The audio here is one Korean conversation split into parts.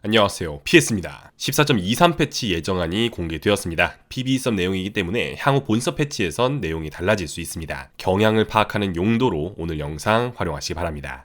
안녕하세요. PS입니다. 14.23 패치 예정안이 공개되었습니다. PB 섭 내용이기 때문에 향후 본섭 패치에선 내용이 달라질 수 있습니다. 경향을 파악하는 용도로 오늘 영상 활용하시기 바랍니다.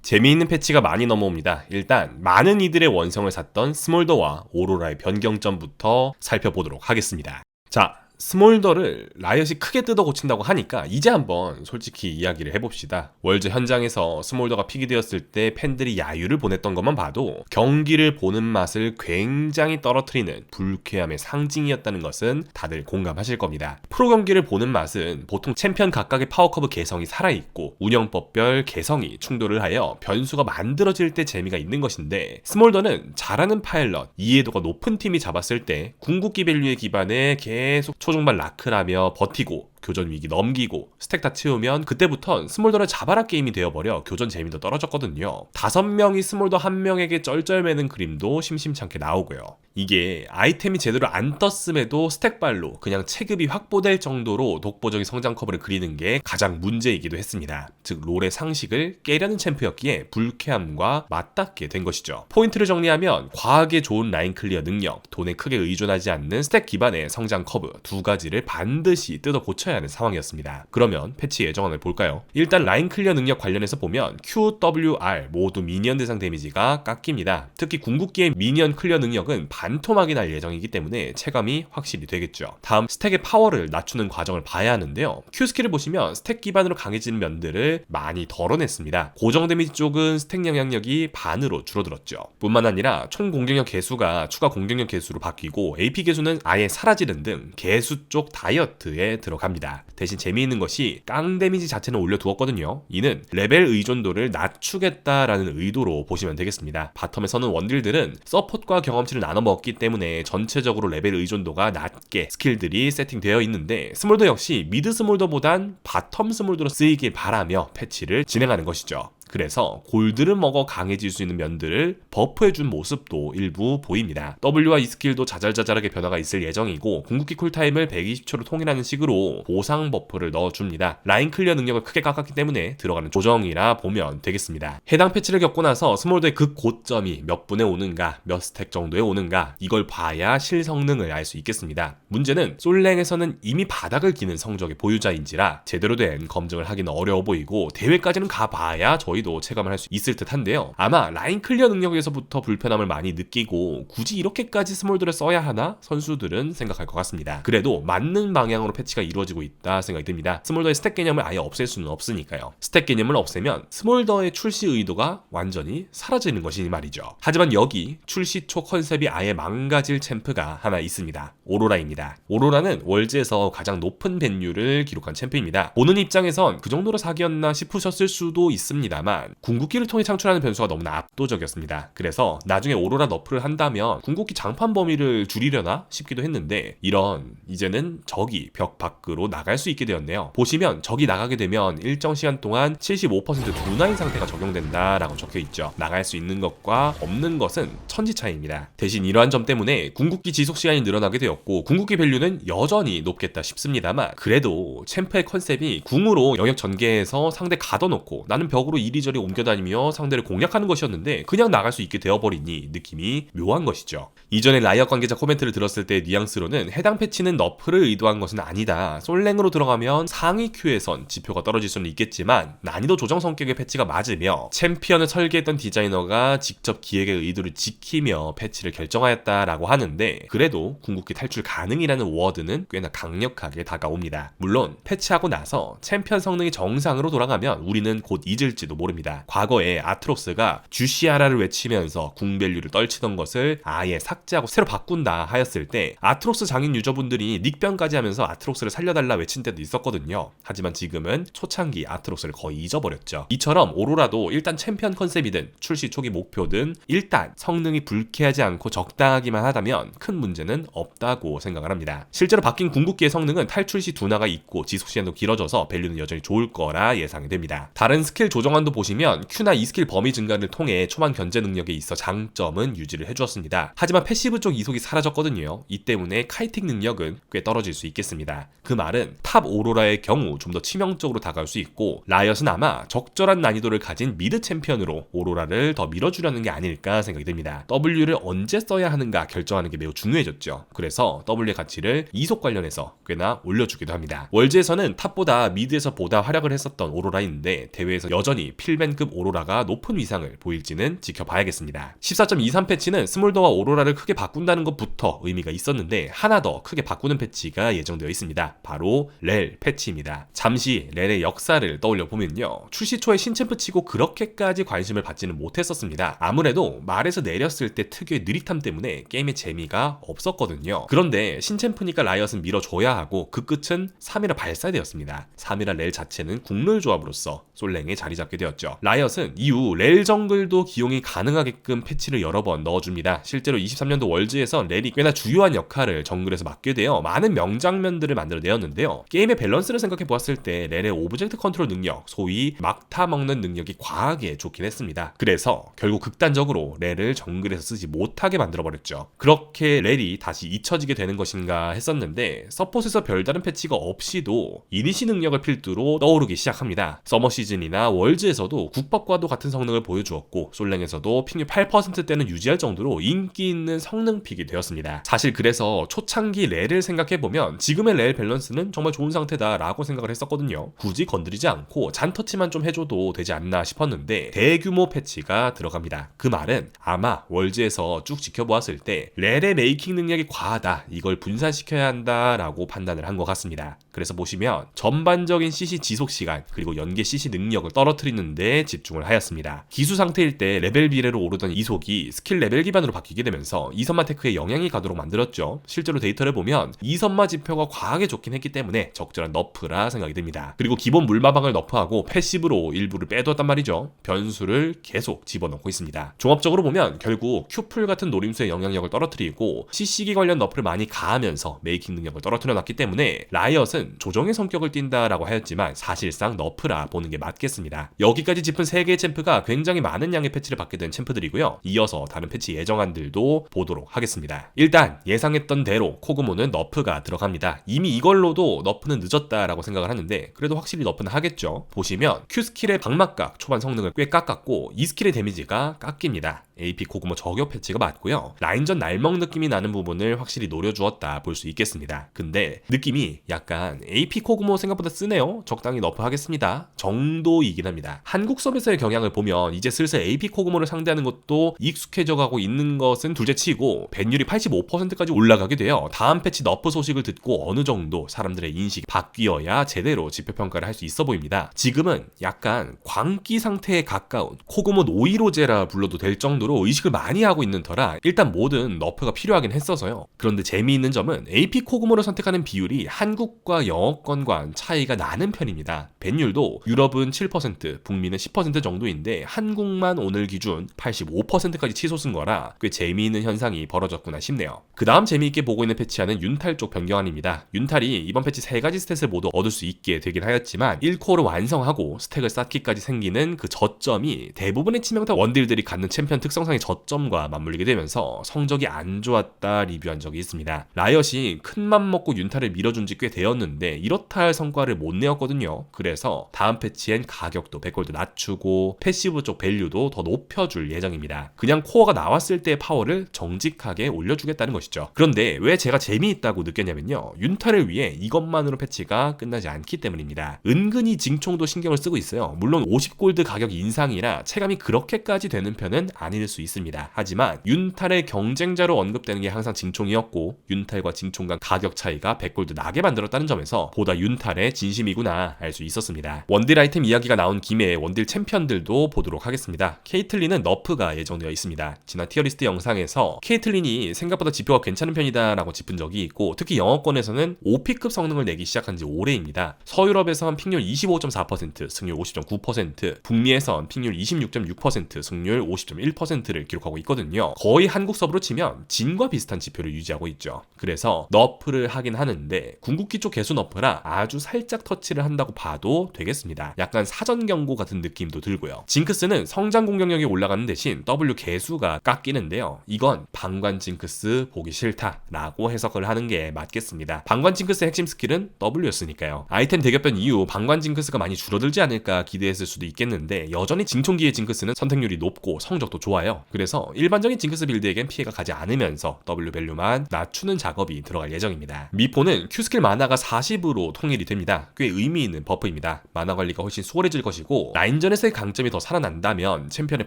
재미있는 패치가 많이 넘어옵니다. 일단 많은 이들의 원성을 샀던 스몰더와 오로라의 변경점부터 살펴보도록 하겠습니다. 자, 스몰더를 라이엇이 크게 뜯어 고친다고 하니까 이제 한번 솔직히 이야기를 해봅시다. 월즈 현장에서 스몰더가 픽이 되었을 때 팬들이 야유를 보냈던 것만 봐도 경기를 보는 맛을 굉장히 떨어뜨리는 불쾌함의 상징이었다는 것은 다들 공감하실 겁니다. 프로 경기를 보는 맛은 보통 챔피언 각각의 파워커브 개성이 살아있고 운영법별 개성이 충돌을 하여 변수가 만들어질 때 재미가 있는 것인데 스몰더는 잘하는 파일럿, 이해도가 높은 팀이 잡았을 때 궁극기 밸류에 기반해 계속 초중반 라크라며 버티고 교전 위기 넘기고 스택 다 채우면 그때부턴 스몰더를 잡아라 게임이 되어버려 교전 재미도 떨어졌거든요. 다섯 명이 스몰더 한 명에게 쩔쩔매는 그림도 심심찮게 나오고요. 이게 아이템이 제대로 안 떴음에도 스택발로 그냥 체급이 확보될 정도로 독보적인 성장 커브를 그리는 게 가장 문제이기도 했습니다. 즉 롤의 상식을 깨려는 챔프였기에 불쾌함과 맞닿게 된 것이죠. 포인트를 정리하면 과하게 좋은 라인 클리어 능력, 돈에 크게 의존하지 않는 스택 기반의 성장 커브 두 가지를 반드시 뜯어 고쳐야 하는 상황이었습니다. 그러면 패치 예정안을 볼까요? 일단 라인 클리어 능력 관련해서 보면 Q, W, R 모두 미니언 대상 데미지가 깎입니다. 특히 궁극기의 미니언 클리어 능력은 반토막이 날 예정이기 때문에 체감이 확실히 되겠죠. 다음 스택의 파워를 낮추는 과정을 봐야 하는데요. Q 스킬을 보시면 스택 기반으로 강해지는 면들을 많이 덜어냈습니다. 고정 데미지 쪽은 스택 영향력이 반으로 줄어들었죠. 뿐만 아니라 총 공격력 개수가 추가 공격력 개수로 바뀌고 AP 개수는 아예 사라지는 등 개수 쪽 다이어트에 들어갑니다. 있습니다. 대신 재미있는 것이 깡 데미지 자체는 올려두었거든요. 이는 레벨 의존도를 낮추겠다라는 의도로 보시면 되겠습니다. 바텀에서는 원딜들은 서폿과 경험치를 나눠 먹기 때문에 전체적으로 레벨 의존도가 낮게 스킬들이 세팅되어 있는데 스몰더 역시 미드 스몰더보단 바텀 스몰더로 쓰이길 바라며 패치를 진행하는 것이죠. 그래서 골드를 먹어 강해질 수 있는 면들을 버프해준 모습도 일부 보입니다. W와 E 스킬도 자잘자잘하게 변화가 있을 예정이고 궁극기 쿨타임을 120초로 통일하는 식으로 보상 버프를 넣어줍니다. 라인 클리어 능력을 크게 깎았기 때문에 들어가는 조정이라 보면 되겠습니다. 해당 패치를 겪고 나서 스몰더의 극고점이 몇 분에 오는가, 몇 스택 정도에 오는가 이걸 봐야 실성능을 알 수 있겠습니다. 문제는 솔랭에서는 이미 바닥을 기는 성적의 보유자인지라 제대로 된 검증을 하기는 어려워 보이고 대회까지는 가봐야 저희 저희도 체감을 할 수 있을 듯 한데요. 아마 라인 클리어 능력에서부터 불편함을 많이 느끼고 굳이 이렇게까지 스몰드를 써야 하나 선수들은 생각할 것 같습니다. 그래도 맞는 방향으로 패치가 이루어지고 있다 생각이 듭니다. 스몰더의 스택 개념을 아예 없앨 수는 없으니까요. 스택 개념을 없애면 스몰더의 출시 의도가 완전히 사라지는 것이니 말이죠. 하지만 여기 출시 초 컨셉이 아예 망가질 챔프가 하나 있습니다. 오로라입니다. 오로라는 월즈에서 가장 높은 밴류를 기록한 챔프입니다. 보는 입장에선 그 정도로 사기였나 싶으셨을 수도 있습니다. 있습니다만 궁극기를 통해 창출하는 변수가 너무나 압도적이었습니다. 그래서 나중에 오로라 너프를 한다면 궁극기 장판 범위를 줄이려나 싶기도 했는데 이런 이제는 적이 벽 밖으로 나갈 수 있게 되었네요. 보시면 적이 나가게 되면 일정 시간 동안 75% 둔화인 상태가 적용된다라고 적혀 있죠. 나갈 수 있는 것과 없는 것은 천지 차이입니다. 대신 이러한 점 때문에 궁극기 지속 시간이 늘어나게 되었고 궁극기 밸류는 여전히 높겠다 싶습니다만 그래도 챔프의 컨셉이 궁으로 영역 전개해서 상대 가둬놓고 나는 벽으로 일 이리저리 옮겨다니며 상대를 공략하는 것이었는데 그냥 나갈 수 있게 되어버리니 느낌이 묘한 것이죠. 이전에 라이엇 관계자 코멘트를 들었을 때 뉘앙스로는 해당 패치는 너프를 의도한 것은 아니다. 솔랭으로 들어가면 상위 큐에선 지표가 떨어질 수는 있겠지만 난이도 조정 성격의 패치가 맞으며 챔피언을 설계했던 디자이너가 직접 기획의 의도를 지키며 패치를 결정하였다라고 하는데 그래도 궁극기 탈출 가능이라는 워드는 꽤나 강력하게 다가옵니다. 물론 패치하고 나서 챔피언 성능이 정상으로 돌아가면 우리는 곧 잊을지도 모릅니다. 모릅니다. 과거에 아트록스가 주시아라를 외치면서 궁밸류를 떨치던 것을 아예 삭제하고 새로 바꾼다 하였을 때 아트록스 장인 유저분들이 닉변까지 하면서 아트록스를 살려달라 외친 때도 있었거든요. 하지만 지금은 초창기 아트록스를 거의 잊어버렸죠. 이처럼 오로라도 일단 챔피언 컨셉이든 출시 초기 목표든 일단 성능이 불쾌하지 않고 적당하기만 하다면 큰 문제는 없다고 생각을 합니다. 실제로 바뀐 궁극기의 성능은 탈출 시 둔화가 있고 지속 시간도 길어져서 밸류는 여전히 좋을 거라 예상이 됩니다. 다른 스킬 조정안도 보시면 Q나 E스킬 범위 증가를 통해 초반 견제 능력에 있어 장점은 유지를 해주었습니다. 하지만 패시브 쪽 이속이 사라졌거든요. 이 때문에 카이팅 능력은 꽤 떨어질 수 있겠습니다. 그 말은 탑 오로라의 경우 좀 더 치명적으로 다가올 수 있고 라이엇은 아마 적절한 난이도를 가진 미드 챔피언으로 오로라를 더 밀어주려는 게 아닐까 생각이 듭니다. W를 언제 써야 하는가 결정하는 게 매우 중요해졌죠. 그래서 W의 가치를 이속 관련해서 꽤나 올려주기도 합니다. 월즈에서는 탑보다 미드에서 보다 활약을 했었던 오로라인데 대회에서 여전히 필벤급 오로라가 높은 위상을 보일지는 지켜봐야겠습니다. 14.23 패치는 스몰더와 오로라를 크게 바꾼다는 것부터 의미가 있었는데 하나 더 크게 바꾸는 패치가 예정되어 있습니다. 바로 렐 패치입니다. 잠시 렐의 역사를 떠올려 보면요. 출시 초에 신챔프 치고 그렇게까지 관심을 받지는 못했었습니다. 아무래도 말에서 내렸을 때 특유의 느릿함 때문에 게임의 재미가 없었거든요. 그런데 신챔프니까 라이엇은 밀어줘야 하고 그 끝은 3이라 발사되었습니다. 3이라 렐 자체는 국룰 조합으로서 솔랭에 자리 잡게 되었죠. 라이엇은 이후 렐 정글도 기용이 가능하게끔 패치를 여러 번 넣어줍니다. 실제로 23년도 월즈에서 렐이 꽤나 주요한 역할을 정글에서 맡게 되어 많은 명장면들을 만들어내었는데요. 게임의 밸런스를 생각해 보았을 때 렐의 오브젝트 컨트롤 능력, 소위 막타 먹는 능력이 과하게 좋긴 했습니다. 그래서 결국 극단적으로 렐을 정글에서 쓰지 못하게 만들어버렸죠. 그렇게 렐이 다시 잊혀지게 되는 것인가 했었는데 서폿에서 별다른 패치가 없이도 이니시 능력을 필두로 떠오르기 시작합니다. 서머 시즌이나 월즈에서 도 국밥과도 같은 성능을 보여주었고 솔랭에서도 핑률 8%대는 유지할 정도로 인기 있는 성능 픽이 되었습니다. 사실 그래서 초창기 렐을 생각해보면 지금의 렐 밸런스는 정말 좋은 상태다라고 생각을 했었거든요. 굳이 건드리지 않고 잔터치만 좀 해줘도 되지 않나 싶었는데 대규모 패치가 들어갑니다. 그 말은 아마 월즈에서 쭉 지켜보았을 때 렐의 메이킹 능력이 과하다 이걸 분산시켜야 한다라고 판단을 한 것 같습니다. 그래서 보시면 전반적인 CC 지속 시간 그리고 연계 CC 능력을 떨어뜨리는 데 집중을 하였습니다. 기수 상태일 때 레벨 비례로 오르던 이속이 스킬 레벨 기반으로 바뀌게 되면서 이선마 테크에 영향이 가도록 만들었죠. 실제로 데이터를 보면 이선마 지표가 과하게 좋긴 했기 때문에 적절한 너프라 생각이 듭니다. 그리고 기본 물마방을 너프하고 패시브로 일부를 빼두었단 말이죠. 변수를 계속 집어넣고 있습니다. 종합적으로 보면 결국 큐풀 같은 노림수의 영향력을 떨어뜨리고 CC기 관련 너프를 많이 가하면서 메이킹 능력을 떨어뜨려 놨기 때문에 라이엇은 조정의 성격을 띈다라고 하였지만 사실상 너프라 보는 게 맞겠습니다. 여기까지 짚은 3개의 챔프가 굉장히 많은 양의 패치를 받게 된 챔프들이고요. 이어서 다른 패치 예정안들도 보도록 하겠습니다. 일단 예상했던 대로 코그모는 너프가 들어갑니다. 이미 이걸로도 너프는 늦었다라고 생각을 하는데 그래도 확실히 너프는 하겠죠. 보시면 Q 스킬의 방막각 초반 성능을 꽤 깎았고 이 스킬의 데미지가 깎입니다. AP 코그모 저격 패치가 맞고요. 라인전 날먹 느낌이 나는 부분을 확실히 노려주었다 볼 수 있겠습니다. 근데 느낌이 약간 AP 코그모 생각보다 쓰네요. 적당히 너프 하겠습니다. 정도이긴 합니다. 한국 서비스의 경향을 보면 이제 슬슬 AP 코그모를 상대하는 것도 익숙해져 가고 있는 것은 둘째치고 밴율이 85%까지 올라가게 되어 다음 패치 너프 소식을 듣고 어느 정도 사람들의 인식이 바뀌어야 제대로 지표 평가를 할 수 있어 보입니다. 지금은 약간 광기 상태에 가까운 코그모 노이로제라 불러도 될 정도 정도로 의식을 많이 하고 있는 터라 일단 뭐든 너프가 필요하긴 했어서요. 그런데 재미있는 점은 AP 코그모를 선택하는 비율이 한국과 영어권과 차이가 나는 편입니다. 밴율도 유럽은 7%, 북미는 10% 정도인데 한국만 오늘 기준 85%까지 치솟은 거라 꽤 재미있는 현상이 벌어졌구나 싶네요. 그 다음 재미있게 보고 있는 패치하는 윤탈 쪽 변경안입니다. 윤탈이 이번 패치 세 가지 스탯을 모두 얻을 수 있게 되긴 하였지만 1코어를 완성하고 스택을 쌓기까지 생기는 그 저점이 대부분의 치명타 원딜들이 갖는 챔피언 특성 특성상의 저점과 맞물리게 되면서 성적이 안 좋았다 리뷰한 적이 있습니다. 라이엇이 큰 맘 먹고 윤타를 밀어준 지 꽤 되었는데 이렇다 할 성과를 못 내었거든요. 그래서 다음 패치엔 가격도 100골드 낮추고 패시브 쪽 밸류도 더 높여줄 예정입니다. 그냥 코어가 나왔을 때의 파워를 정직하게 올려주겠다는 것이죠. 그런데 왜 제가 재미있다고 느꼈냐면요. 윤타를 위해 이것만으로 패치가 끝나지 않기 때문입니다. 은근히 징총도 신경을 쓰고 있어요. 물론 50골드 가격 인상이라 체감이 그렇게까지 되는 편은 아닐 수 있습니다. 하지만 윤탈의 경쟁자로 언급되는 게 항상 징총이었고 윤탈과 징총 간 가격 차이가 100골드 나게 만들었다는 점 에서 보다 윤탈의 진심이구나 알 수 있었습니다. 원딜 아이템 이야기가 나온 김에 원딜 챔피언들도 보도록 하겠습니다. 케이틀린은 너프가 예정되어 있습니다. 지난 티어리스트 영상에서 케이틀린이 생각보다 지표가 괜찮은 편이다라고 짚은 적이 있고 특히 영어권에서는 5P급 성능을 내기 시작한 지 오래입니다. 서유럽에선 픽률 25.4%, 승률 50.9%, 북미에선 픽률 26.6%, 승률 50.1% 10%를 기록하고 있거든요. 거의 한국 서브로 치면 진과 비슷한 지표를 유지하고 있죠. 그래서 너프를 하긴 하는데 궁극기 쪽 배수 너프라 아주 살짝 터치를 한다고 봐도 되겠습니다. 약간 사전 경고 같은 느낌도 들고요. 징크스는 성장 공격력이 올라가는 대신 W 개수가 깎이는데요. 이건 방관 징크스 보기 싫다라고 해석을 하는 게 맞겠습니다. 방관 징크스의 핵심 스킬은 W였으니까요. 아이템 대격변 이후 방관 징크스가 많이 줄어들지 않을까 기대했을 수도 있겠는데 여전히 징총기의 징크스는 선택률이 높고 성적도 좋아요. 그래서 일반적인 징크스 빌드에겐 피해가 가지 않으면서 W 밸류만 낮추는 작업이 들어갈 예정입니다. 미포는 Q 스킬 마나가 40으로 통일이 됩니다. 꽤 의미 있는 버프입니다. 마나 관리가 훨씬 수월해질 것이고 라인전에서의 강점이 더 살아난다면 챔피언의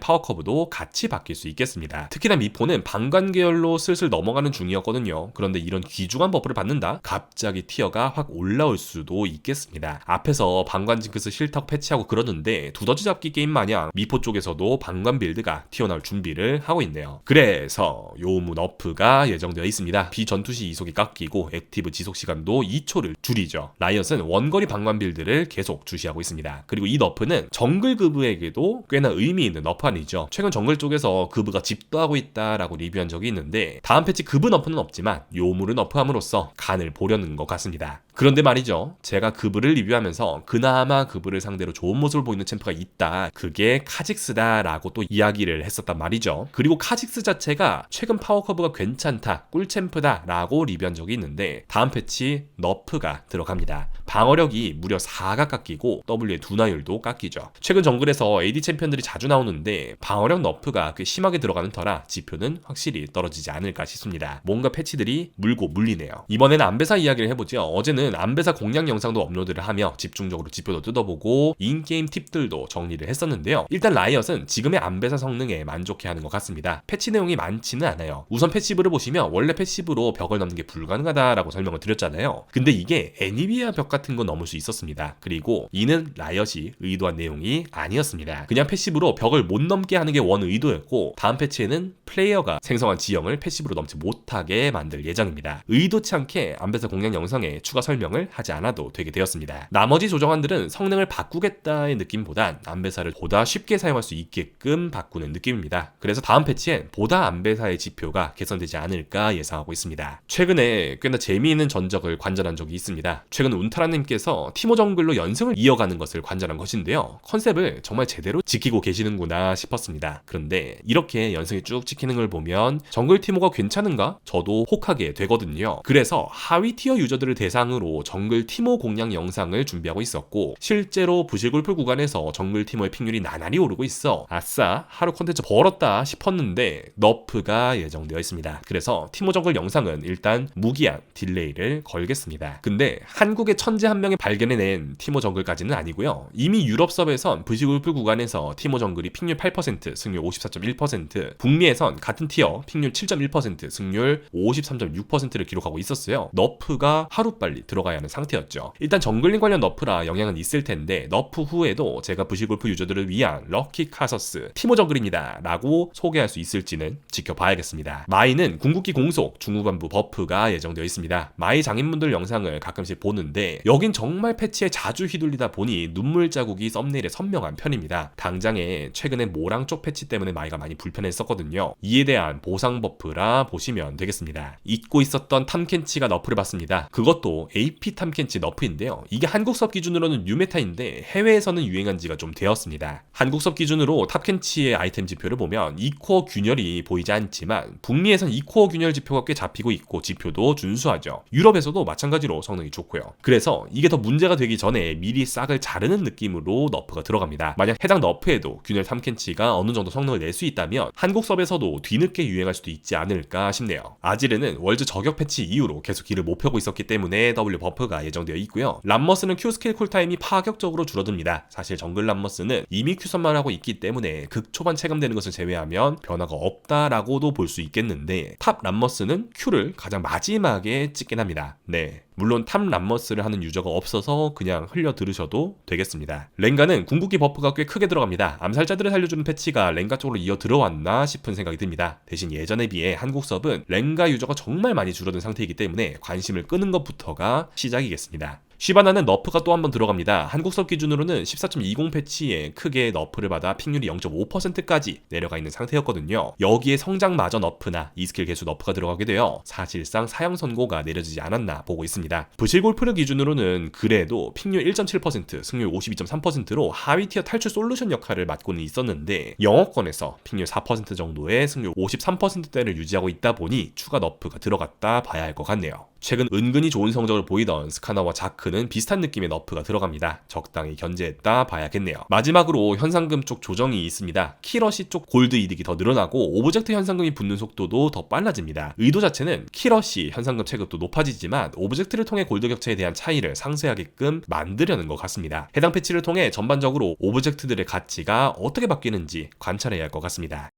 파워 커브도 같이 바뀔 수 있겠습니다. 특히나 미포는 방관 계열로 슬슬 넘어가는 중이었거든요. 그런데 이런 귀중한 버프를 받는다? 갑자기 티어가 확 올라올 수도 있겠습니다. 앞에서 방관 징크스 싫다고 패치하고 그러는데 두더지 잡기 게임 마냥 미포 쪽에서도 방관 빌드가 튀어나올 준비를 하고 있네요. 그래서 요무 너프가 예정되어 있습니다. 비전투시 이속이 깎이고 액티브 지속 시간도 2초를 줄이죠. 라이엇은 원거리 방관 빌드를 계속 주시하고 있습니다. 그리고 이 너프는 정글 그브에게도 꽤나 의미 있는 너프안이죠. 최근 정글 쪽에서 그브가 집도 하고 있다라고 리뷰한 적이 있는데 다음 패치 그브 너프는 없지만 요무를 너프함으로써 간을 보려는 것 같습니다. 그런데 말이죠. 제가 그브를 리뷰하면서 그나마 그브를 상대로 좋은 모습을 보이는 챔프가 있다. 그게 카직스다라고 또 이야기를 했었단 말이죠. 그리고 카직스 자체가 최근 파워 커브가 괜찮다, 꿀 챔프다라고 리뷰한 적이 있는데 다음 패치 너프가 들어갑니다. 방어력이 무려 4가 깎이고 W의 두나율도 깎이죠. 최근 정글에서 AD 챔피언들이 자주 나오는데 방어력 너프가 꽤 심하게 들어가는 터라 지표는 확실히 떨어지지 않을까 싶습니다. 뭔가 패치들이 물고 물리네요. 이번에는 안배사 이야기를 해보죠. 어제는 안배사 공략 영상도 업로드를 하며 집중적으로 지표도 뜯어보고 인게임 팁들도 정리를 했었는데요. 일단 라이엇은 지금의 안배사 성능에 만족해하는 것 같습니다. 패치 내용이 많지는 않아요. 우선 패시브를 보시면 원래 패시브로 벽을 넘는 게 불가능하다라고 설명을 드렸잖아요. 근데 이게 애니비아 벽 같은 건 넘을 수 있었습니다. 그리고 이는 라이엇이 의도한 내용이 아니었습니다. 그냥 패시브로 벽을 못 넘게 하는 게 원 의도였고 다음 패치에는 플레이어가 생성한 지형을 패시브로 넘지 못하게 만들 예정입니다. 의도치 않게 안배사 공략 영상에 추가 설명 을 하지 않아도 되게 되었습니다. 나머지 조정안들은 성능을 바꾸겠다의 느낌보단 안배사를 보다 쉽게 사용할 수 있게끔 바꾸는 느낌입니다. 그래서 다음 패치엔 보다 안배사의 지표가 개선되지 않을까 예상하고 있습니다. 최근에 꽤나 재미있는 전적을 관전한 적이 있습니다. 최근 운타라님께서 티모 정글로 연승을 이어가는 것을 관전한 것인데요. 컨셉을 정말 제대로 지키고 계시는구나 싶었습니다. 그런데 이렇게 연승이 쭉 찍히는 걸 보면 정글 티모가 괜찮은가? 저도 혹하게 되거든요. 그래서 하위 티어 유저들을 대상으로 정글 티모 공략 영상을 준비하고 있었고 실제로 부실골프 구간에서 정글 티모의 픽률이 나날이 오르고 있어 아싸 하루 콘텐츠 벌었다 싶었는데 너프가 예정되어 있습니다. 그래서 티모 정글 영상은 일단 무기한 딜레이를 걸겠습니다. 근데 한국의 천재 한 명이 발견해낸 티모 정글까지는 아니고요. 이미 유럽 섭에선 부실골프 구간에서 티모 정글이 픽률 8% 승률 54.1% 북미에선 같은 티어 픽률 7.1% 승률 53.6%를 기록하고 있었어요. 너프가 하루빨리 들어가야 하는 상태였죠. 일단 정글링 관련 너프라 영향은 있을 텐데 너프 후에도 제가 부실골프 유저들을 위한 럭키 카서스 티모 정글입니다 라고 소개할 수 있을지는 지켜봐야겠습니다. 마이는 궁극기 공속 중후반부 버프가 예정되어 있습니다. 마이 장인분들 영상을 가끔씩 보는데 여긴 정말 패치에 자주 휘둘리다 보니 눈물 자국이 썸네일에 선명한 편입니다. 당장에 최근에 모랑 쪽 패치 때문에 마이가 많이 불편했었거든요. 이에 대한 보상 버프라 보시면 되겠습니다. 잊고 있었던 탐켄치가 너프를 받습니다. 그것도 AP 탐켄치 너프인데요. 이게 한국섭 기준으로는 뉴메타인데 해외에서는 유행한 지가 좀 되었습니다. 한국섭 기준으로 탑켄치의 아이템 지표를 보면 2코어 균열이 보이지 않지만 북미에선 2코어 균열 지표가 꽤 잡히고 있고 지표도 준수하죠. 유럽에서도 마찬가지로 성능이 좋고요. 그래서 이게 더 문제가 되기 전에 미리 싹을 자르는 느낌으로 너프가 들어갑니다. 만약 해당 너프에도 균열 3켄치가 어느 정도 성능을 낼 수 있다면 한국 섭에서도 뒤늦게 유행할 수도 있지 않을까 싶네요. 아지르는 월즈 저격 패치 이후로 계속 길을 못 펴고 있었기 때문에 W 버프가 예정되어 있고요. 람머스는 Q 스킬 쿨타임이 파격적으로 줄어듭니다. 사실 정글 람머스는 이미 Q선만 하고 있기 때문에 극 초반 체감되는 것을 제외하면 변화가 없다라고도 볼 수 있겠는데 탑 람머스는 Q를 가장 마지막에 찍긴 합니다. 네. 물론 탑 람머스를 하는 유저가 없어서 그냥 흘려 들으셔도 되겠습니다. 랭가는 궁극기 버프가 꽤 크게 들어갑니다. 암살자들을 살려주는 패치가 랭가 쪽으로 이어 들어왔나 싶은 생각이 듭니다. 대신 예전에 비해 한국 섭은 랭가 유저가 정말 많이 줄어든 상태이기 때문에 관심을 끄는 것부터가 시작이겠습니다. 쉬바나는 너프가 또 한 번 들어갑니다. 한국섭 기준으로는 14.20 패치에 크게 너프를 받아 픽률이 0.5%까지 내려가 있는 상태였거든요. 여기에 성장마저 너프나 이스킬 개수 너프가 들어가게 되어 사실상 사형 선고가 내려지지 않았나 보고 있습니다. 부실 골프를 기준으로는 그래도 픽률 1.7%, 승률 52.3%로 하위 티어 탈출 솔루션 역할을 맡고는 있었는데 영어권에서 픽률 4% 정도의 승률 53%대를 유지하고 있다 보니 추가 너프가 들어갔다 봐야 할 것 같네요. 최근 은근히 좋은 성적을 보이던 스카나와 자크는 비슷한 느낌의 너프가 들어갑니다. 적당히 견제했다 봐야겠네요. 마지막으로 현상금 쪽 조정이 있습니다. 키러시 쪽 골드 이득이 더 늘어나고 오브젝트 현상금이 붙는 속도도 더 빨라집니다. 의도 자체는 키러시 현상금 체급도 높아지지만 오브젝트를 통해 골드 격차에 대한 차이를 상쇄하게끔 만들려는 것 같습니다. 해당 패치를 통해 전반적으로 오브젝트들의 가치가 어떻게 바뀌는지 관찰해야 할 것 같습니다.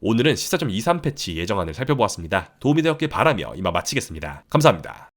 오늘은 14.23 패치 예정안을 살펴보았습니다. 도움이 되었길 바라며 이만 마치겠습니다. 감사합니다.